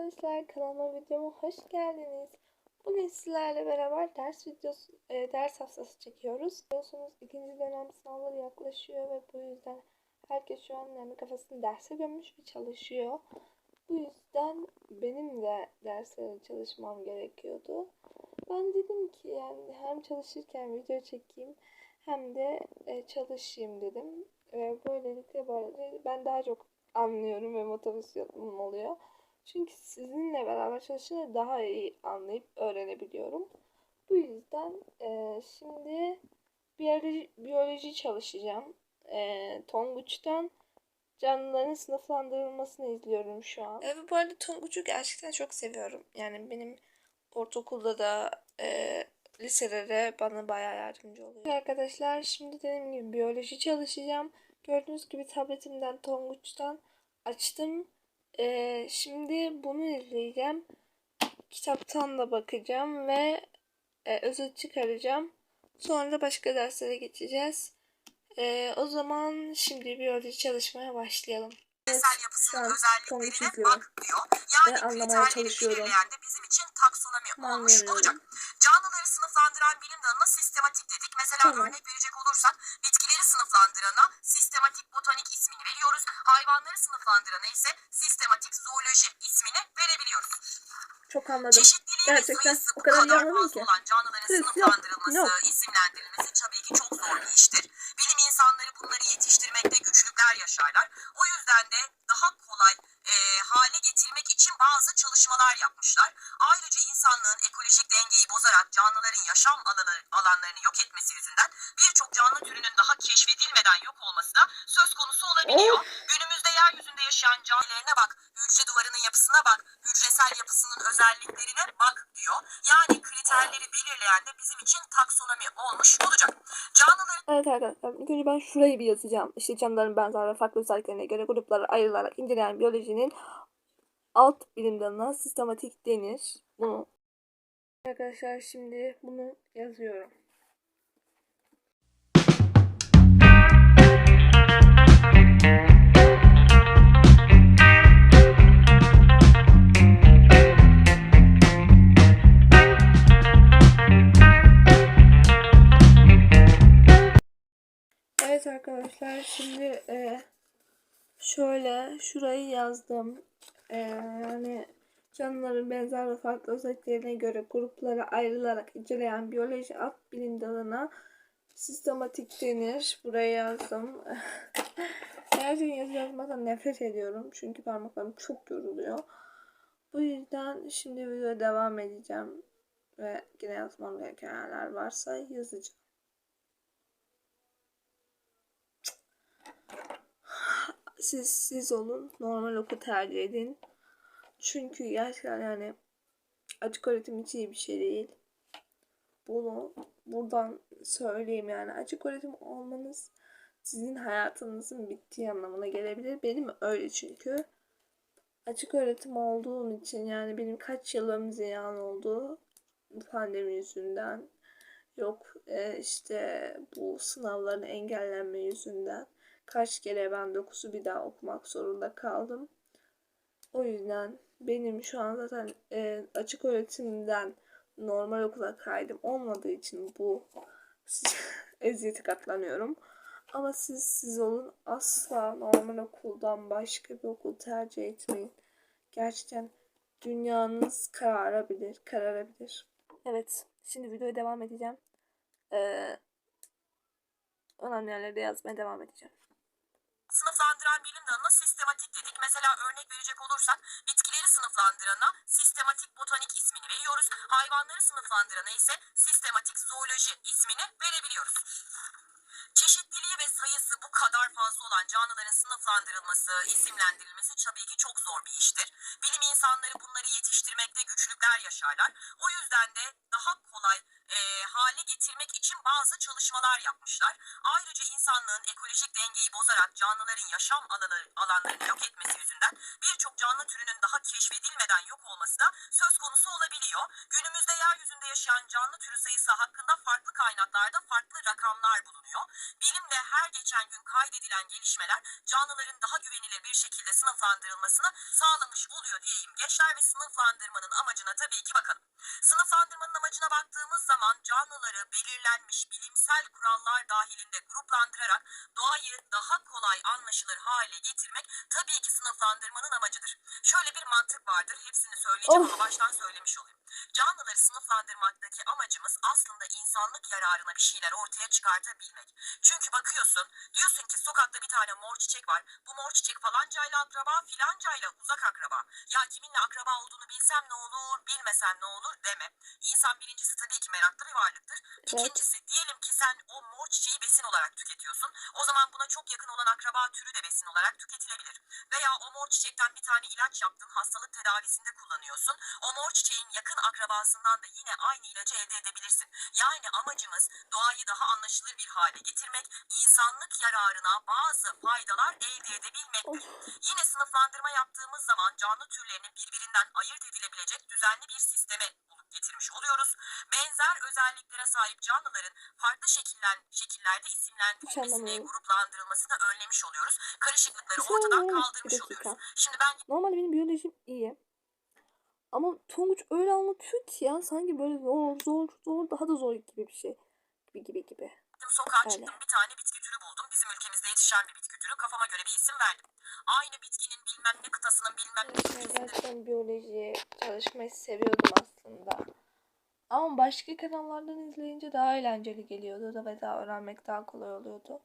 arkadaşlar kanalıma videoma hoş geldiniz. Bugün sizlerle beraber ders videosu, e, ders haftası çekiyoruz. Biliyorsunuz ikinci dönem sınavları yaklaşıyor ve bu yüzden herkes şu an yani kafasını derse gömmüş ve çalışıyor. Bu yüzden benim de derslere çalışmam gerekiyordu. Ben dedim ki yani hem çalışırken video çekeyim hem de e, çalışayım dedim. Ve böylelikle böyle ben daha çok anlıyorum ve motivasyonum oluyor. Çünkü sizinle beraber çalışınca daha iyi anlayıp öğrenebiliyorum. Bu yüzden e, şimdi biyoloji, biyoloji çalışacağım. E, Tonguç'tan canlıların sınıflandırılmasını izliyorum şu an. Evet bu arada Tonguç'u gerçekten çok seviyorum. Yani benim ortaokulda da e, lisede de bana bayağı yardımcı oluyor. Arkadaşlar şimdi dediğim gibi biyoloji çalışacağım. Gördüğünüz gibi tabletimden Tonguç'tan açtım. Ee, şimdi bunu izleyeceğim. Kitaptan da bakacağım ve e, özet çıkaracağım. Sonra da başka derslere geçeceğiz. Ee, o zaman şimdi biyoloji çalışmaya başlayalım. Evet, Bilimsel şu yapısının özelliklerine bak diyor. Yani Ve anlamaya çalışıyorum. de bizim için taksonomi olmuş olacak. Canlıları sınıflandıran bilim dalına sistematik dedik. Mesela Tamam. örnek verecek olursak bitkileri sınıflandırana sistematik botanik ismini veriyoruz. Hayvanları sınıflandırana ise sistematik zooloji ismini verebiliyoruz. Çok anladım. Gerçekten o bu kadar kadar fazla ki. olan canlıların Kız, yok, sınıflandırılması, yok. isimlendirilmesi tabii ki çok zor bir iştir. Bilim insanları bunları yetiştirmekte güçlükler yaşarlar. O yüzden de daha kolay e, hale getirmek için bazı çalışmalar yapmışlar. Ayrıca insanlığın ekolojik dengeyi bozarak canlıların yaşam alanlarını yok etmesi yüzünden birçok canlı türünün daha keşfedilmeden yok olması da söz konusu olabiliyor. Günümüzde yeryüzünde yaşayan canlılarına bak, hücre duvarının yapısına bak, hücresel yapısının özelliklerine bak diyor. Yani kriterleri belirleyen de bizim için taksonomi olmuş olacak. Canlıların Evet arkadaşlar önce ben şurayı bir yazacağım. İşte canlıların benzer ve farklı özelliklerine göre gruplara ayrılarak inceleyen biyolojinin alt bilim dalına sistematik denir. Bunu Arkadaşlar şimdi bunu yazıyorum. Şöyle şurayı yazdım. E, yani canlıların benzer ve farklı özelliklerine göre gruplara ayrılarak inceleyen biyoloji alt bilim dalına sistematik denir. Buraya yazdım. Her gün yazı yazmaktan nefret ediyorum. Çünkü parmaklarım çok yoruluyor. Bu yüzden şimdi videoya devam edeceğim. Ve yine yazmam gereken yerler varsa yazacağım. Siz siz olun. Normal oku tercih edin. Çünkü gerçekten yani açık öğretim hiç iyi bir şey değil. Bunu buradan söyleyeyim yani açık öğretim olmanız sizin hayatınızın bittiği anlamına gelebilir. Benim öyle çünkü. Açık öğretim olduğum için yani benim kaç yılım ziyan oldu pandemi yüzünden. Yok e, işte bu sınavların engellenme yüzünden kaç kere ben 9'u bir daha okumak zorunda kaldım. O yüzden benim şu an zaten e, açık öğretimden normal okula kaydım olmadığı için bu eziyeti katlanıyorum. Ama siz siz olun asla normal okuldan başka bir okul tercih etmeyin. Gerçekten dünyanız kararabilir, kararabilir. Evet, şimdi videoya devam edeceğim. Ee, önemli yerlerde yazmaya devam edeceğim. Sınıflandıran bilim dalına sistematik dedik. Mesela örnek verecek olursak bitkileri sınıflandırana sistematik botanik ismini veriyoruz. Hayvanları sınıflandırana ise sistematik zooloji ismini verebiliyoruz. Çeşitliliği ve sayısı bu kadar fazla olan canlıların sınıflandırılması, isimlendirilmesi tabii ki çok zor bir iştir. Bilim insanları bunları yetiştirmekte güçlükler yaşarlar. O yüzden de daha kolay e, hale getirmek için bazı çalışmalar yapmışlar. Ayrıca insanlığın ekolojik dengeyi bozarak canlıların yaşam alanı, alanlarını yok etmesi yüzünden birçok canlı türünün daha keşfedilmeden yok olması da söz konusu olabiliyor. Günümüzde yeryüzünde yaşayan canlı türü sayısı hakkında farklı kaynaklarda farklı rakamlar bulunuyor. Bilimle her geçen gün kaydedilen gelişmeler canlıların daha güvenilir bir şekilde sınıflandırılmasını sağlamış oluyor diyeyim gençler ve sınıflandırmanın amacına tabii ki bakalım. Sınıflandırmanın amacına baktığımız zaman canlıları belirlenmiş bilimsel kurallar dahilinde gruplandırarak doğayı daha kolay anlaşılır hale getirmek tabii ki sınıflandırmanın amacıdır. Şöyle bir mantık vardır. Hepsini söyleyeceğim Of. ama baştan söylemiş olayım. Canlıları sınıflandırmaktaki amacımız aslında insanlık yararına bir şeyler ortaya çıkartabilmek. Çünkü bakıyorsun diyorsun ki sokakta bir tane mor çiçek var. Bu mor çiçek falancayla akraba filancayla uzak akraba. Ya kiminle akraba olduğunu bilsem ne olur bilmesem ne olur deme. İnsan birincisi tabii ki meraklı bir varlıktır. İkincisi diyelim ki sen o mor çiçeği besin olarak tüketiyorsun. O zaman buna çok yakın olan akraba türü de besin olarak tüketilebilir. Veya o mor çiçekten bir tane ilaç yaptın hastalık tedavisinde kullanıyorsun. O mor çiçeğin yakın akrabasından da yine aynı ilacı elde edebilirsin. Yani amacımız doğayı daha anlaşılır bir hale getirmek, insanlık yararına bazı faydalar elde edebilmektir. Yine sınıflandırma yaptığımız zaman canlı türlerini birbirinden ayırt edilebilecek düzenli bir sisteme getirmiş oluyoruz. Benzer özelliklere sahip canlıların farklı şekiller, şekillerde isimlendirilmesini, anlamıyorum. gruplandırılmasını önlemiş oluyoruz. Karışıklıkları Sen ortadan kaldırmış oluyoruz. Şimdi ben Normalde benim biyolojim iyi. Ama Tonguç öyle anlatıyor ki ya sanki böyle zor zor zor daha da zor gibi bir şey. Gibi gibi gibi. Gittim sokağa Öyle. çıktım bir tane bitki türü buldum. Bizim ülkemizde yetişen bir bitki türü. Kafama göre bir isim verdim. Aynı bitkinin bilmem ne kıtasının bilmem ne Ben ülkesinde gerçekten biyoloji çalışmayı seviyordum aslında. Ama başka kanallardan izleyince daha eğlenceli geliyordu da ve daha öğrenmek daha kolay oluyordu.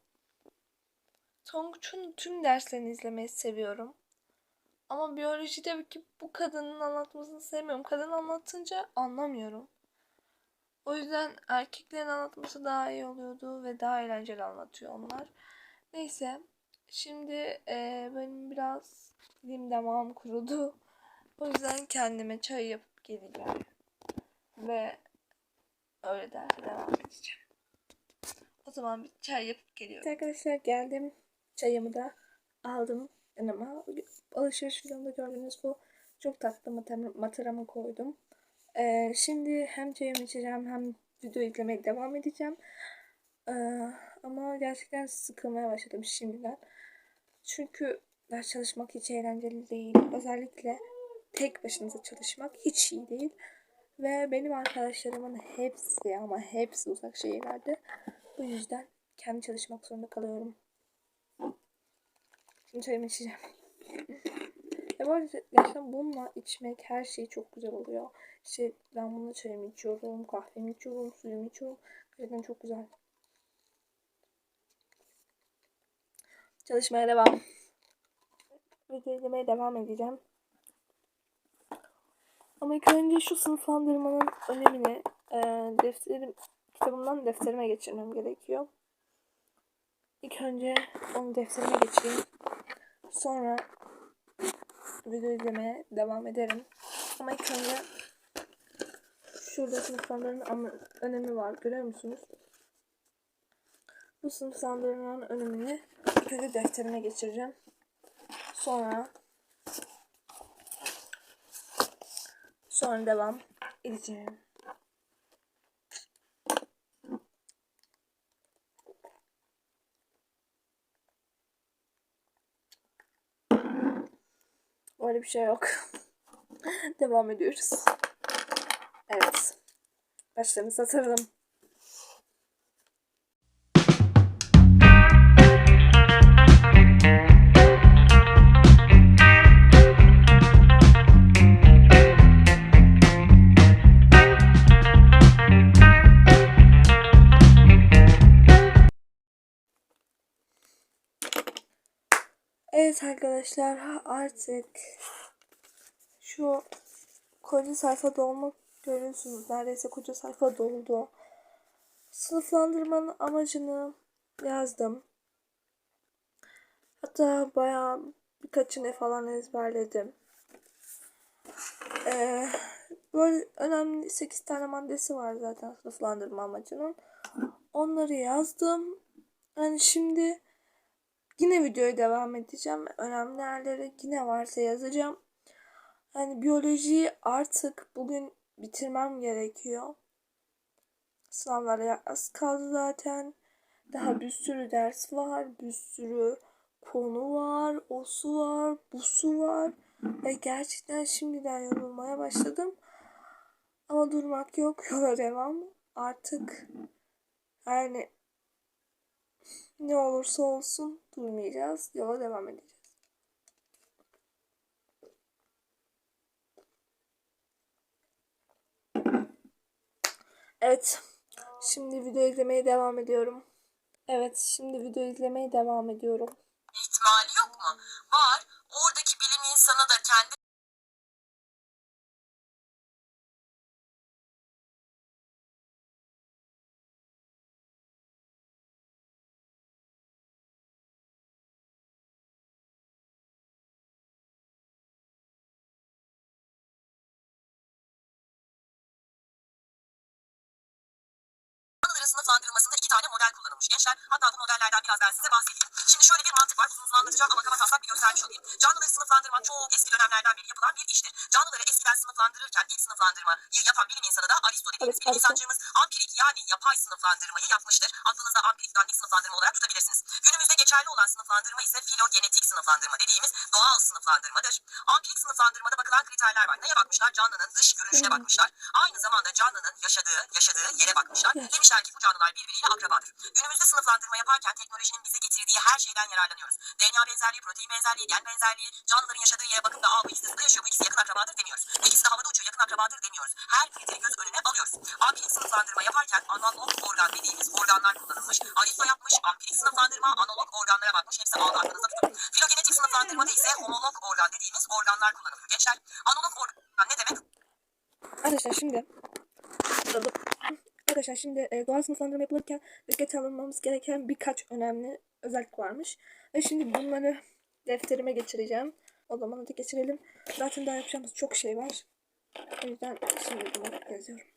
Tonguç'un tüm derslerini izlemeyi seviyorum. Ama biyolojide ki bu kadının anlatmasını sevmiyorum. Kadın anlatınca anlamıyorum. O yüzden erkeklerin anlatması daha iyi oluyordu ve daha eğlenceli anlatıyor onlar. Neyse. Şimdi eee, benim biraz dilim damağım kurudu. O yüzden kendime çay yapıp geleceğim. Ve öyle derse devam edeceğim. O zaman bir çay yapıp geliyorum. Arkadaşlar geldim. Çayımı da aldım yanıma. Alışveriş videomda gördüğünüz bu çok tatlı mataramı koydum. Ee, şimdi hem çayımı içeceğim hem video izlemeye devam edeceğim. Ee, ama gerçekten sıkılmaya başladım şimdiden. Çünkü ders çalışmak hiç eğlenceli değil. Özellikle tek başınıza çalışmak hiç iyi değil. Ve benim arkadaşlarımın hepsi ama hepsi uzak şehirlerde. Bu yüzden kendi çalışmak zorunda kalıyorum. Çayımı içeceğim. Ya arada gerçekten bununla içmek her şey çok güzel oluyor. İşte ben bununla çayımı içiyorum, kahvemi içiyorum, suyumu içiyorum. Gerçekten çok güzel. Çalışmaya devam. İzlemeye devam edeceğim. Ama ilk önce şu sınıflandırmanın önemini e, defterim, kitabımdan defterime geçirmem gerekiyor. İlk önce onu defterime geçireyim. Sonra video izlemeye devam ederim. Ama ilk önce şurada sınıflandırmanın önemi var. Görüyor musunuz? Bu sınıflandırmanın önemini ilk önce defterime geçireceğim. Sonra sonra devam edeceğim. Öyle bir şey yok. Devam ediyoruz. Evet. Başlarımızı atalım. Evet arkadaşlar artık şu koca sayfa dolmak görüyorsunuz. Neredeyse koca sayfa doldu. Sınıflandırmanın amacını yazdım. Hatta bayağı birkaçını falan ezberledim. Ee, Böyle önemli 8 tane maddesi var zaten sınıflandırma amacının. Onları yazdım. Yani şimdi yine videoya devam edeceğim. Önemli yerleri yine varsa yazacağım. Yani biyolojiyi artık bugün bitirmem gerekiyor. Sınavlara az kaldı zaten. Daha bir sürü ders var. Bir sürü konu var. O su var. Bu su var. Ve gerçekten şimdiden yorulmaya başladım. Ama durmak yok. Yola devam. Artık yani ne olursa olsun durmayacağız. Yola devam edeceğiz. Evet. Şimdi video izlemeye devam ediyorum. Evet, şimdi video izlemeye devam ediyorum. ihtimali canlıların sınıflandırılmasında iki tane model kullanılmış gençler. Hatta bu modellerden biraz ben size bahsedeyim. Şimdi şöyle bir mantık var. Uzun uzun anlatacağım ama kafa taslak bir göstermiş olayım. Canlıları sınıflandırmak çok eski dönemlerden beri yapılan bir iştir. Canlıları eskiden sınıflandırırken ilk sınıflandırmayı yapan bilim insanı da Aristo dediğimiz bilim Aristo. insancığımız ampirik yani yapay sınıflandırmayı yapmıştır. Aklınızda ampirikten ilk sınıflandırma olarak tutabilirsiniz. Günümüzde geçerli olan sınıflandırma ise filogenetik sınıflandırma dediğimiz doğal sınıflandırmadır. Ampirik sınıflandırmada bakılan kriterler var. Neye bakmışlar? Canlının dış görünüşüne Hmm. bakmışlar. Aynı zamanda canlının yaşadığı, yaşadığı yere bakmışlar. Demişler ki bu canlılar birbiriyle akrabadır. Günümüzde sınıflandırma yaparken teknolojinin bize getirdiği her şeyden yararlanıyoruz. DNA benzerliği, protein benzerliği, gen benzerliği, canlıların yaşadığı yere bakıp da aa bu ikisi de yaşıyor, bu ikisi yakın akrabadır demiyoruz. İkisi de havada uçuyor, yakın akrabadır demiyoruz. Her kriteri göz önüne alıyoruz. Ampirik sınıflandırma yaparken analog organ dediğimiz organlar kullanılmış. Aristo yapmış, ampirik sınıflandırma analog organlara bakmış. Hepsi ağlı aklınızda tutun. Filogenetik sınıflandırmada ise homolog organ dediğimiz organlar kullanılıyor. Gençler, analog organ ne demek? Arkadaşlar şimdi Arkadaşlar şimdi e, doğal sınıflandırma yapılırken dikkate alınmamız gereken birkaç önemli özellik varmış. Ve şimdi bunları defterime geçireceğim. O zaman hadi geçirelim. Zaten daha yapacağımız çok şey var. O yüzden şimdi bunu yazıyorum.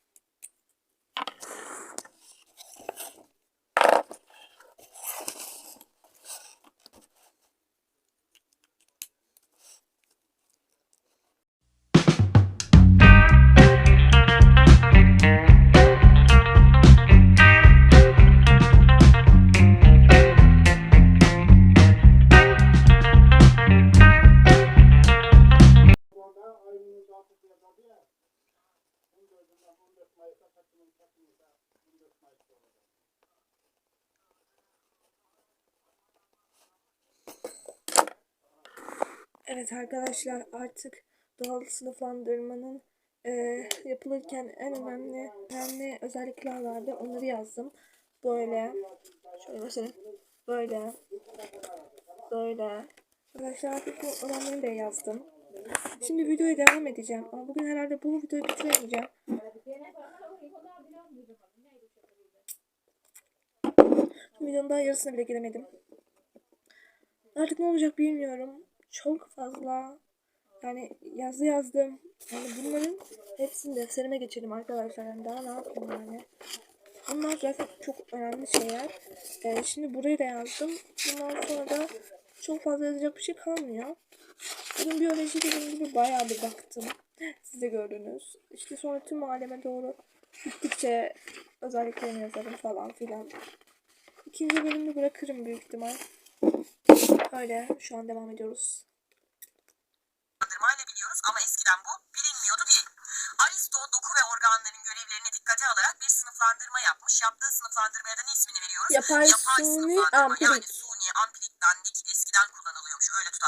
Evet arkadaşlar artık doğal sınıflandırmanın e, yapılırken en önemli önemli özellikler vardı. Onları yazdım. Böyle şöyle mesela böyle böyle arkadaşlar artık bu önemlileri de yazdım. Şimdi videoya devam edeceğim ama bugün herhalde bu videoyu bitiremeyeceğim. Videonun daha yarısına bile giremedim. Artık ne olacak bilmiyorum. Çok fazla yani yazı yazdım. Yani bunların hepsini defterime geçirdim arkadaşlar. Yani daha ne yapayım yani. Bunlar zaten çok önemli şeyler. Ee, şimdi burayı da yazdım. Bundan sonra da çok fazla yazacak bir şey kalmıyor. Bugün biyoloji dediğim gibi bayağı bir baktım. Siz de gördünüz. İşte sonra tüm aleme doğru gittikçe özelliklerini yazarım falan filan. İkinci bölümü bırakırım büyük ihtimal. Öyle şu an devam ediyoruz. sınıflandırmayla biliyoruz ama eskiden bu bilinmiyordu değil. Aristo doku ve organların görevlerini dikkate alarak bir sınıflandırma yapmış. Yaptığı sınıflandırmaya da ne ismini veriyoruz? Yapay suni sınıflandırma yani ampirik. suni, ampirik, dandik eskiden kullanılıyormuş öyle tut.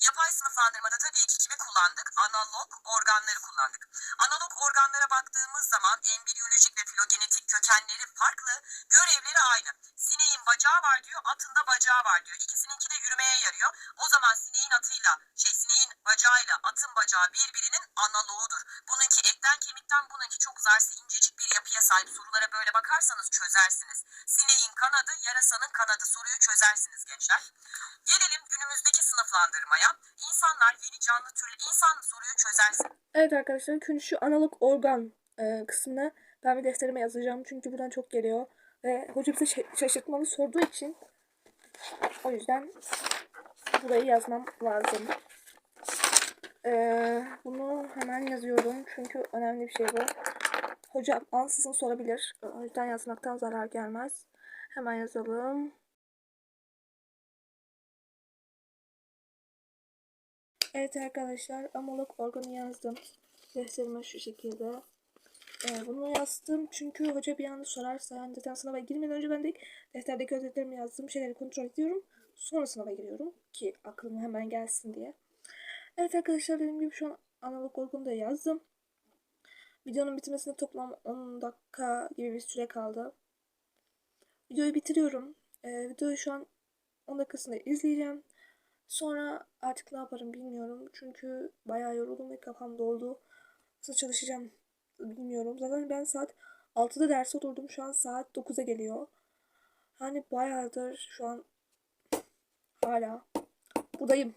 Yapay sınıflandırmada tabii ki kimi kullandık? Analog organları kullandık. Analog organlara baktığımız zaman embriyolojik ve filogenetik kökenleri farklı, görevleri aynı. Sineğin bacağı var diyor, atın da bacağı var diyor. İkisininki de yürümeye yarıyor. O zaman sineğin atıyla, şey sineğin bacağıyla atın bacağı birbirinin analoğudur. Bununki etten kemikten, bununki çok zarsi incecik bir yapıya sahip. Sorulara böyle bakarsanız çözersiniz. Sineğin kanadı, yarasanın kanadı. Soruyu çözer çözersiniz gençler. Gelelim günümüzdeki sınıflandırmaya. İnsanlar yeni canlı türlü insan soruyu çözersin. Evet arkadaşlar önce şu analog organ e, kısmını ben bir defterime yazacağım. Çünkü buradan çok geliyor. Ve hoca bize şa- şaşırtmalı sorduğu için o yüzden burayı yazmam lazım. E, bunu hemen yazıyorum. Çünkü önemli bir şey bu. Hocam ansızın sorabilir. O yüzden yazmaktan zarar gelmez. Hemen yazalım. Evet arkadaşlar analog organı yazdım. Defterime şu şekilde. Ee, bunu yazdım çünkü hoca bir anda sorarsa yani zaten sınava girmeden önce ben de defterdeki özetlerimi yazdığım şeyleri kontrol ediyorum. Sonra sınava giriyorum ki aklıma hemen gelsin diye. Evet arkadaşlar dediğim gibi şu an analog organı da yazdım. Videonun bitmesine toplam 10 dakika gibi bir süre kaldı. Videoyu bitiriyorum. Ee, videoyu şu an 10 dakikasında izleyeceğim. Sonra artık ne yaparım bilmiyorum. Çünkü bayağı yoruldum ve kafam doldu. Nasıl çalışacağım bilmiyorum. Zaten ben saat 6'da derse oturdum. Şu an saat 9'a geliyor. Hani bayağıdır şu an hala buradayım.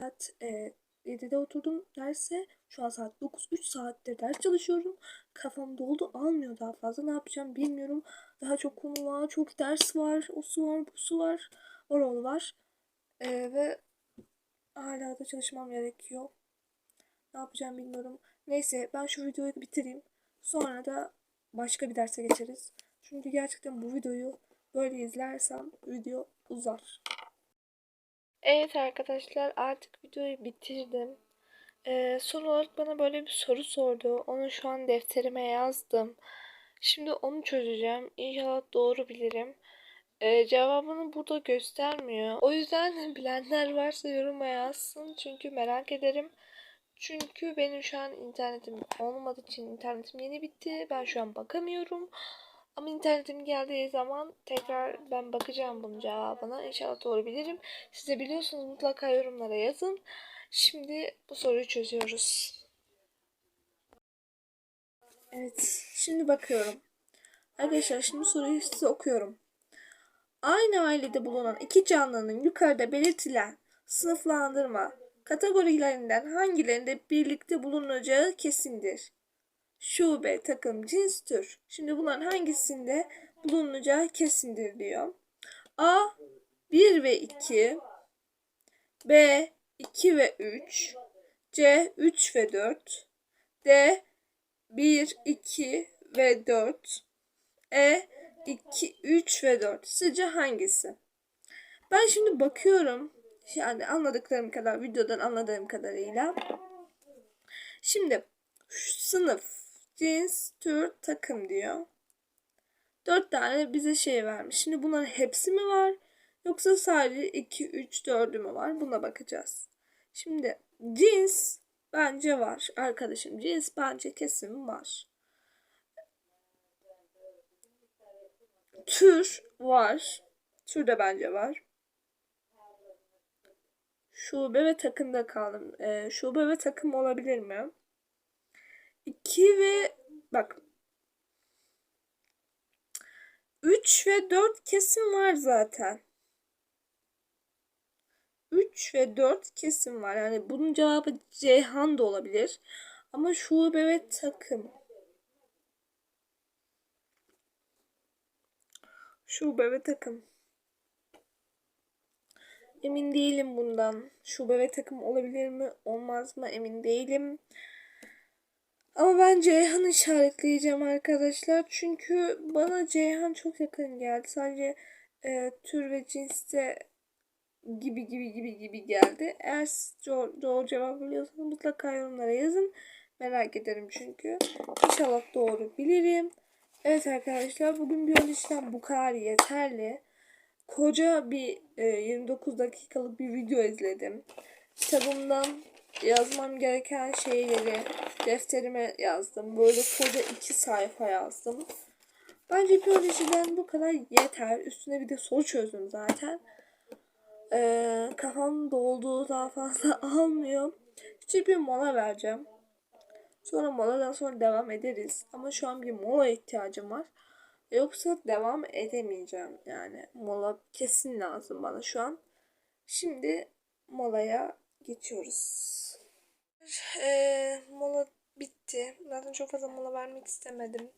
Saat e, 7'de oturdum derse. Şu an saat 9. 3 saattir ders çalışıyorum. Kafam doldu. Almıyor daha fazla. Ne yapacağım bilmiyorum. Daha çok konu var. Çok ders var. O su var. Bu su var. Oral var. E, ve hala da çalışmam gerekiyor. Ne yapacağım bilmiyorum. Neyse ben şu videoyu bitireyim. Sonra da başka bir derse geçeriz. Çünkü gerçekten bu videoyu böyle izlersem video uzar. Evet arkadaşlar artık videoyu bitirdim. Ee, son olarak bana böyle bir soru sordu. Onu şu an defterime yazdım. Şimdi onu çözeceğim. İnşallah doğru bilirim. Ee, cevabını burada göstermiyor. O yüzden bilenler varsa yoruma yazsın. Çünkü merak ederim. Çünkü benim şu an internetim olmadığı için internetim yeni bitti. Ben şu an bakamıyorum. Ama internetim geldiği zaman tekrar ben bakacağım bunun cevabına. İnşallah doğru bilirim. Siz de biliyorsunuz mutlaka yorumlara yazın. Şimdi bu soruyu çözüyoruz. Evet, şimdi bakıyorum. Arkadaşlar şimdi soruyu size okuyorum. Aynı ailede bulunan iki canlının yukarıda belirtilen sınıflandırma kategorilerinden hangilerinde birlikte bulunacağı kesindir. Şube, takım, cins, tür. Şimdi bunların hangisinde bulunacağı kesindir diyor. A 1 ve 2 B 2 ve 3 C 3 ve 4 D 1, 2 ve 4 E 2, 3 ve 4 Sizce hangisi? Ben şimdi bakıyorum yani anladıklarım kadar videodan anladığım kadarıyla. Şimdi sınıf, cins, tür, takım diyor. Dört tane bize şey vermiş. Şimdi bunların hepsi mi var? Yoksa sadece 2, 3, 4'ü mü var? Buna bakacağız. Şimdi cins bence var. Arkadaşım cins bence kesin var. Tür var. Tür de bence var. Şube ve takımda kaldım. Ee, şube ve takım olabilir mi? 2 ve bak 3 ve 4 kesin var zaten. 3 ve 4 kesin var. Yani bunun cevabı Ceyhan da olabilir. Ama şube ve takım. Şube ve takım. Emin değilim bundan. Şube ve takım olabilir mi, olmaz mı emin değilim. Ama ben Ceyhan işaretleyeceğim arkadaşlar. Çünkü bana Ceyhan çok yakın geldi. Sadece e, tür ve cinste gibi gibi gibi gibi geldi. Eğer doğru, doğru cevap biliyorsanız mutlaka yorumlara yazın. Merak ederim çünkü. İnşallah doğru bilirim. Evet arkadaşlar bugün biyolojiden bu kadar yeterli. Koca bir e, 29 dakikalık bir video izledim. Kitabımdan yazmam gereken şeyleri defterime yazdım. Böyle koca iki sayfa yazdım. Bence biyolojiden bu kadar yeter. Üstüne bir de soru çözdüm zaten. Ee, kafam doldu daha fazla almıyor. Küçük bir mola vereceğim. Sonra moladan sonra devam ederiz. Ama şu an bir mola ihtiyacım var. Yoksa devam edemeyeceğim yani. Mola kesin lazım bana şu an. Şimdi molaya geçiyoruz. Eee mola bitti. Zaten çok fazla mola vermek istemedim.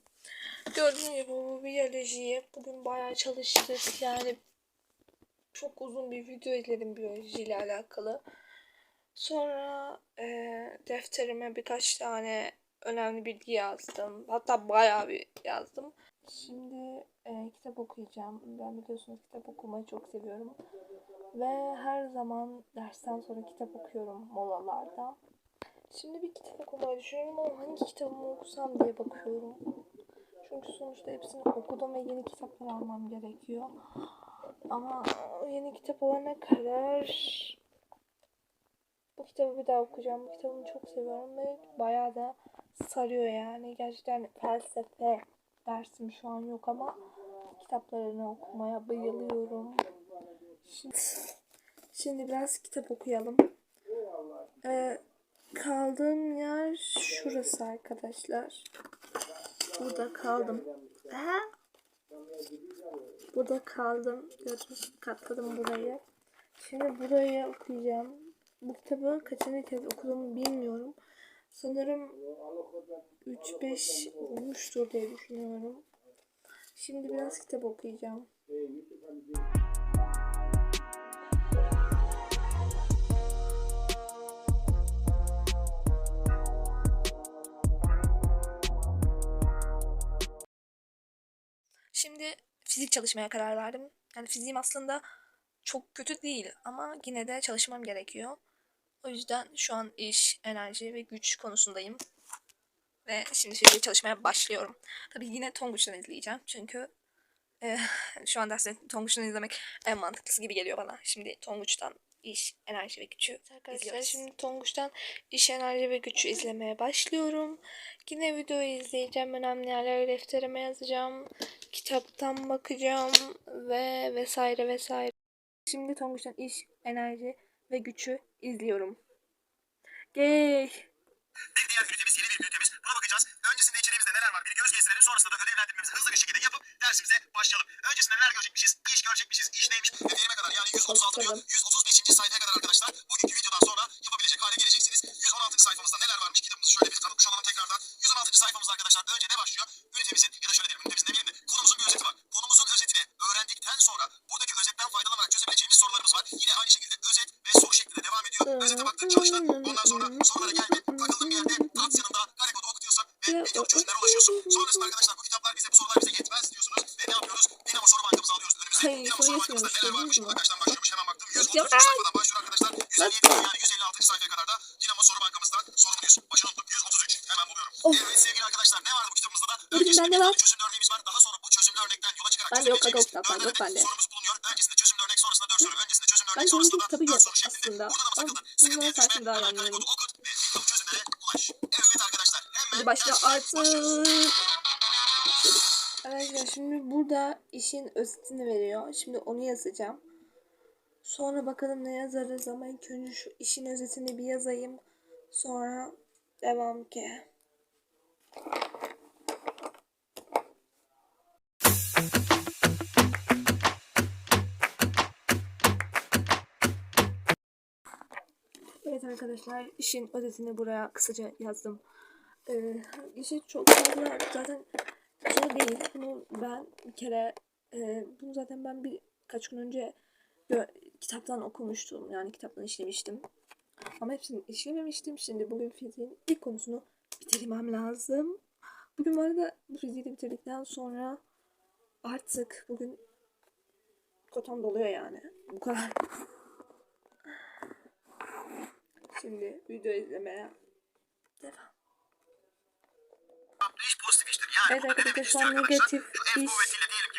Gördüğünüz gibi bu biyolojiyi bugün bayağı çalıştık. Yani çok uzun bir video izledim biyoloji ile alakalı. Sonra eee, defterime birkaç tane önemli bilgi yazdım. Hatta bayağı bir yazdım. Şimdi eee, kitap okuyacağım. Ben biliyorsunuz kitap okumayı çok seviyorum. Ve her zaman dersten sonra kitap okuyorum molalarda. Şimdi bir kitap okumayı düşünüyorum ama hangi kitabımı okusam diye bakıyorum. Çünkü sonuçta hepsini okudum ve yeni kitaplar almam gerekiyor. Ama yeni kitap alana kadar bu kitabı bir daha okuyacağım. Bu kitabımı çok seviyorum ve bayağı da sarıyor yani. Gerçekten felsefe dersim şu an yok ama kitaplarını okumaya bayılıyorum. Şimdi, şimdi biraz kitap okuyalım. Ee, kaldığım yer şurası arkadaşlar. Burada kaldım. Aha. Burada kaldım. Gördünüz katladım burayı. Şimdi burayı okuyacağım. Bu kitabı kaçıncı kez okuduğumu bilmiyorum. Sanırım 3-5 olmuştur diye düşünüyorum. Şimdi biraz kitap okuyacağım. Şimdi fizik çalışmaya karar verdim. Yani fiziğim aslında çok kötü değil ama yine de çalışmam gerekiyor. O yüzden şu an iş, enerji ve güç konusundayım. Ve şimdi fiziğe çalışmaya başlıyorum. Tabii yine Tonguç'tan izleyeceğim. Çünkü e, şu an derste Tonguç'tan izlemek en mantıklısı gibi geliyor bana. Şimdi Tonguç'tan iş, enerji ve gücü Arkadaşlar izliyoruz. şimdi Tonguç'tan iş, enerji ve gücü izlemeye başlıyorum. Yine videoyu izleyeceğim. Önemli yerleri defterime yazacağım. Kitaptan bakacağım ve vesaire vesaire. Şimdi Tonguç'tan iş, enerji ve gücü izliyorum. Gey. Bir diğer ünitemiz yeni bir ünitemiz. Buna bakacağız. Öncesinde içeriğimizde neler var bir göz gezdirelim. Sonrasında da ödevlendirmemizi hızlı bir şekilde yapıp dersimize başlayalım. Öncesinde neler görecekmişiz? İş görecekmişiz. İş neymiş? Ödevime kadar yani 136 diyor. 135. sayfaya kadar arkadaşlar bugünkü videodan sonra yapabilecek hale geleceksiniz. 116. sayfamızda neler varmış? Kitabımızı şöyle bir tanıtmış olalım tekrardan. 116. sayfamızda arkadaşlar önce ne başlıyor? Ünitemizin ya da şöyle diyelim ünitemizin demeyelim de konumuzun bir özeti var. Konumuzun özetini öğrendikten sonra buradaki özetten faydalanarak çözebileceğimiz sorularımız var. Yine aynı şekilde özet ve soru şeklinde devam ediyor. Özete baktın çalıştın. Ondan sonra sorulara geldin. Takıldığın bir yerde tat yanında kare kodu okutuyorsan ve videolu çözümlere ulaşıyorsun. Sonrasında arkadaşlar bu kitaplar bize bu sorular bize yetmez diyorsunuz. Ve ne yapıyoruz? Dinamo soru bankamızı alıyoruz önümüze. Hayır, Dinamo soru bankamızda neler varmış? Arkadaşlar başlıyormuş hemen baktım. 133 Yok. sayfadan başlıyor arkadaşlar. 157 yani 156. sayfaya kadar da Dinamo soru bankamızdan sorumluyuz. Başını unuttum. 133. Hemen buluyorum. Of. Evet sevgili arkadaşlar ne vardı bu kitabımızda da? Öncesinde bir var. çözümlü örneğimiz var. Daha sonra bu çözümlü örnekten yola çıkarak Bende yok, sorumuz Arkadaşlar şimdi burada işin özetini veriyor. Şimdi onu yazacağım. Sonra bakalım ne yazarız ama ilk önce şu işin özetini bir yazayım. Sonra devam ki. Evet arkadaşlar işin özetini buraya kısaca yazdım. Ee, işi çok fazla zaten zor değil. Bunu ben bir kere e, bunu zaten ben birkaç gün önce kitaptan okumuştum. Yani kitaptan işlemiştim. Ama hepsini işlememiştim. Şimdi bugün fiziğin ilk konusunu bitirmem lazım. Bugün bu arada bu fiziği de bitirdikten sonra artık bugün kotam doluyor yani. Bu kadar. Şimdi video izlemeye devam. Yaptığı iş pozitif iştir. Yani Evet arkadaşlar, şu an negatif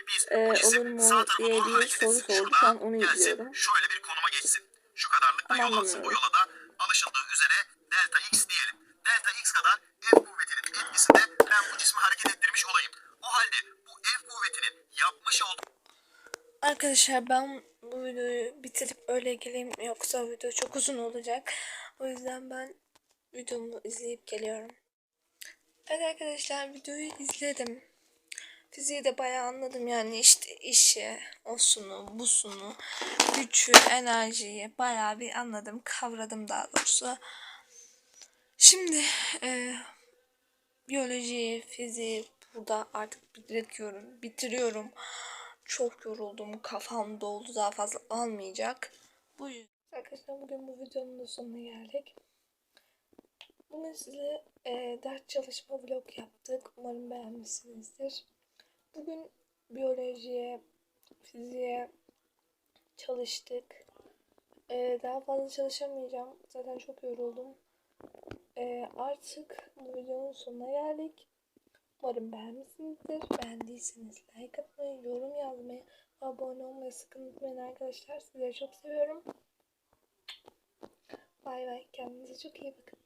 biz e, olur mu diye bir soru sordu. Şu an onu izliyorum. Şöyle bir konuma geçsin. Şu kadarlıkta yol alsın. Bu yola da alışıldığı üzere delta x diyelim. Delta x kadar F kuvvetinin etkisinde ben bu cismi hareket ettirmiş olayım. O halde bu F kuvvetinin yapmış olduğu Arkadaşlar ben bu videoyu bitirip öyle geleyim yoksa video çok uzun olacak. O yüzden ben videomu izleyip geliyorum. Evet arkadaşlar videoyu izledim. Fiziği de bayağı anladım yani işte işi, osunu, busunu, gücü, enerjiyi bayağı bir anladım, kavradım daha doğrusu. Şimdi e, biyolojiyi, fiziği burada artık bitiriyorum, bitiriyorum. Çok yoruldum, kafam doldu, daha fazla almayacak. Bu yüzden arkadaşlar bugün bu videonun da sonuna geldik. Bugün size e, ders çalışma vlog yaptık. Umarım beğenmişsinizdir. Bugün biyolojiye, fiziğe çalıştık. E, daha fazla çalışamayacağım. Zaten çok yoruldum. E, artık bu videonun sonuna geldik. Umarım beğenmişsinizdir. Beğendiyseniz like atmayı, yorum yazmayı, abone olmayı sakın unutmayın arkadaşlar. Sizleri çok seviyorum. Bay bay. Kendinize çok iyi bakın.